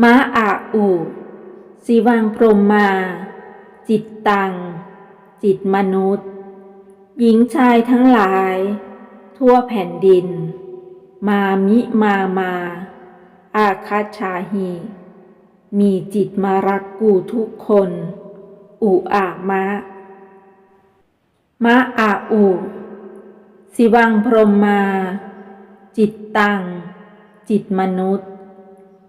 มะอาอุสิวังพรหมมา จิตตัง จิตมนุษย์ หญิงชายทั้งหลาย ทั่วแผ่นดิน มามิมามา อาคาชาหี มีจิตมารักกูทุกคน อุอามะ มะอาอุสิวังพรหมมา จิตตัง จิตมนุษย์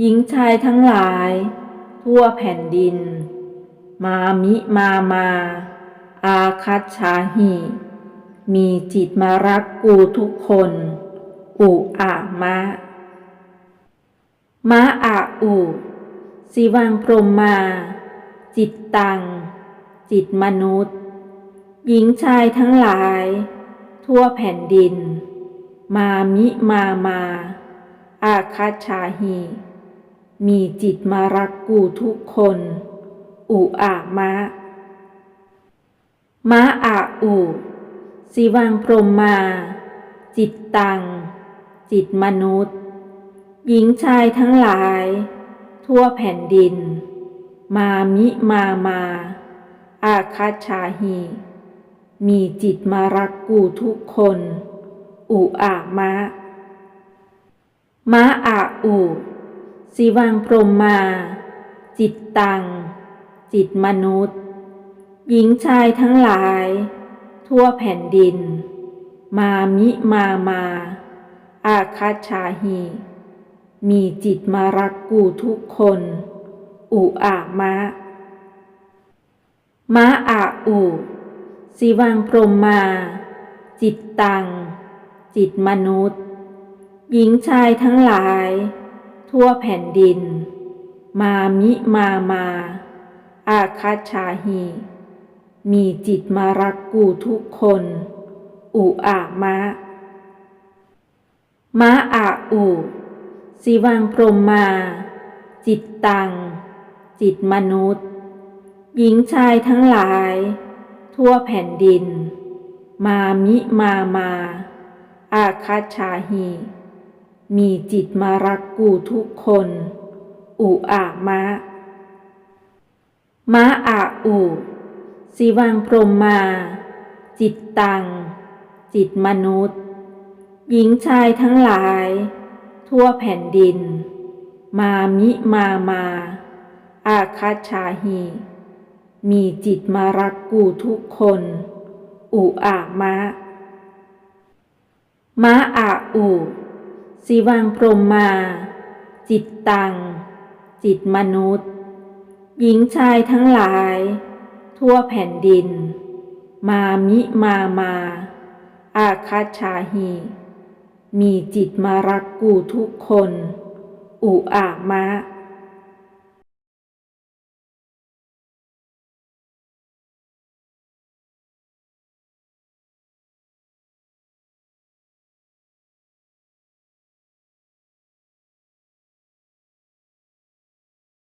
หญิงชายทั้งหลาย ทั่วแผ่นดิน มามิมามา อาคัตชาหีมีจิตมารักกูทุกคน อุอามะ มะอาอุสิวังพรหมมา จิตตัง จิตมนุษย์ หญิงชายทั้งหลาย ทั่วแผ่นดิน มามิมามา อาคัตชาหี มีจิตมารักกูทุกคน อุอามะ มะอาอุสิวังพรหมมา จิตตัง จิตมนุษย์ หญิงชายทั้งหลาย ทั่วแผ่นดิน มามิมามา อาคัตชาหี มีจิตมารักกูทุกคน อุอามะ มะอาอุ สิวังพรหมมา จิตตัง จิตมนุษย์ หญิงชายทั้งหลาย ทั่วแผ่นดิน มามิมามา อาคัชาหี มีจิตมารักกูทุกคน อุอามะ มะอาอุสิวังพรหมมา จิตตัง จิตมนุษย์ หญิงชายทั้งหลาย ทั่วแผ่นดิน มามิมามา อาคัชาหี มีจิตมารักกูทุกคน อุอามะ มะอาอุสิวังพรมมา จิตตัง จิตมนุษย์ หญิงชายทั้งหลาย ทั่วแผ่นดิน มามิมามา อาคัชาหี มีจิตมารักกูทุกคน อุอามะ มะอาอุสิวังพรหมมา จิตตัง จิตมนุษย์ หญิงชายทั้งหลาย ทั่วแผ่นดิน มามิมามา อาคัตชาหี มีจิตมารักกูทุกคน อุอามะ มะอาอุ สีวังพรหมมา จิตตัง จิตมนุษย์ หญิงชายทั้งหลาย ทั่วแผ่นดิน มามิมามา อาคัชาหี มีจิตมารักกูทุกคน อุอามะ